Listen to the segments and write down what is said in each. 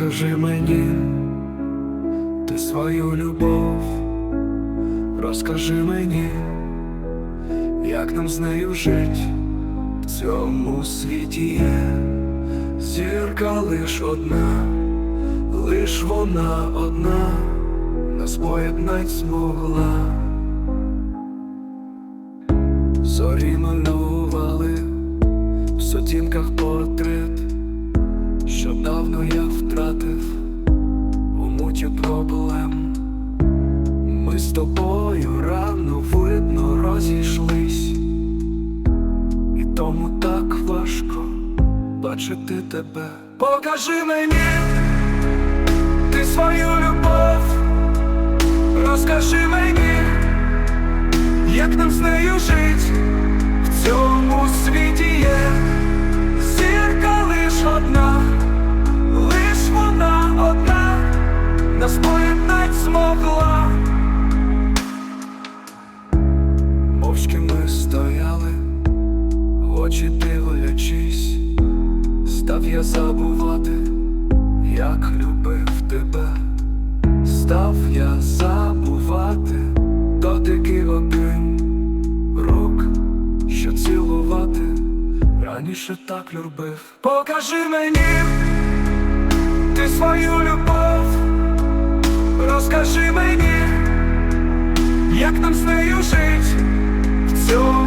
Розкажи мені ти свою любов, розкажи мені, як нам з нею жить. В цьому світі є зірка лиш одна, лиш вона одна, нас поєднать змогла. Зорі малювали в сутінках портрет, давно я втратив у муті проблем. Ми з тобою рано видно розійшлись, і тому так важко бачити тебе. Покажи мені ти свою любов, розкажи мені, як нам з нею жить в цьому світі є забувати, як любив тебе, став я забувати дотики обійм рук, що цілувати, раніше так любив. Покажи мені ти свою любов, розкажи мені, як нам з нею жить в цьому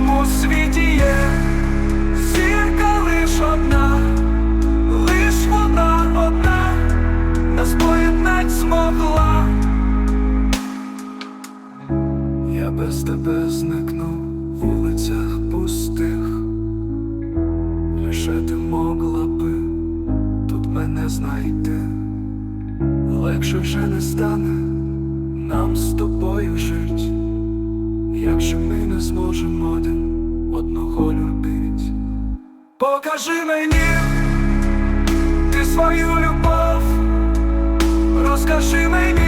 без тебе зникну в вулицях пустих, лише ти могла би тут мене знайти, легше вже не стане нам з тобою жить, якщо ми не зможемо один одного любить. Покажи мені ти свою любов, розкажи мені.